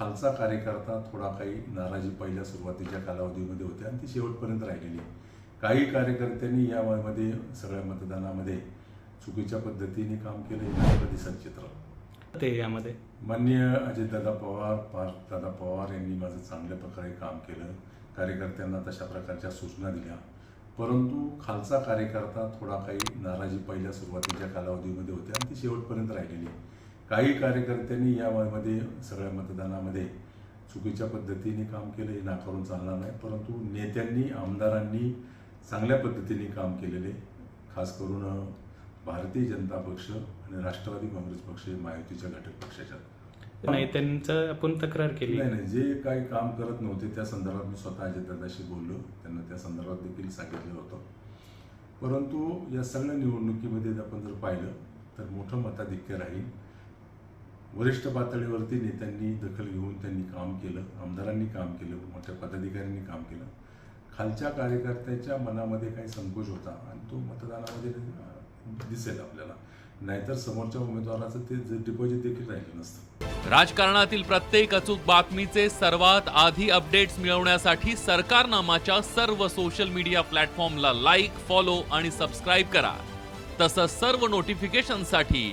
खालचा कार्यकर्ता थोडा काही नाराजी पहिल्या सुरुवातीच्या कालावधीमध्ये होती आणि ती शेवटपर्यंत राहिलेली. काही कार्यकर्त्यांनी यामध्ये सगळ्या मतदानामध्ये चुकीच्या पद्धतीने काम केलं दिसत चित्र ते यामध्ये माननीय अजितदादा पवार पार्थदादा पवार यांनी माझं चांगल्या प्रकारे काम केलं कार्यकर्त्यांना तशा प्रकारच्या सूचना दिल्या परंतु खालचा कार्यकर्ता थोडा काही नाराजी पहिल्या सुरुवातीच्या कालावधीमध्ये होती आणि ती शेवटपर्यंत राहिलेली आहे. काही कार्यकर्त्यांनी यामध्ये सगळ्या मतदानामध्ये चुकीच्या पद्धतीने काम केलं हे नाकारून चालणार नाही. परंतु नेत्यांनी आमदारांनी चांगल्या पद्धतीने काम केलेले खास करून भारतीय जनता पक्ष आणि राष्ट्रवादी काँग्रेस पक्ष हे महायुतीच्या घटक पक्षाच्या. नाही त्यांचं आपण तक्रार केली. नाही नाही जे काही काम करत नव्हते त्या संदर्भात मी स्वतः अजितदादाशी बोललो. त्यांना त्या संदर्भात देखील सांगितलं होतं. परंतु या सगळ्या निवडणुकीमध्ये आपण जर पाहिलं तर मोठं मताधिक्य राहील. वरिष्ठ पातळीवरती नेत्यांनी दखल घेऊन त्यांनी काम केलं आमदारांनी काम केलं मोठ्या पदाधिकाऱ्यांनी काम केलं. खालच्या कार्यकर्त्याच्या मनामध्ये काही संकोच होता आणि तो मतदानामध्ये दिसेल आपल्याला. नाहीतर समोरच्या उमेदवाराचं ते डिपॉझिट देखील राहिलं नसतं. राजकारणातील प्रत्येक अचूक बातमीचे सर्वात आधी अपडेट्स मिळवण्यासाठी सरकारनामाच्या सर्व सोशल मीडिया प्लॅटफॉर्मला लाईक फॉलो आणि सबस्क्राईब करा. तसंच सर्व नोटिफिकेशनसाठी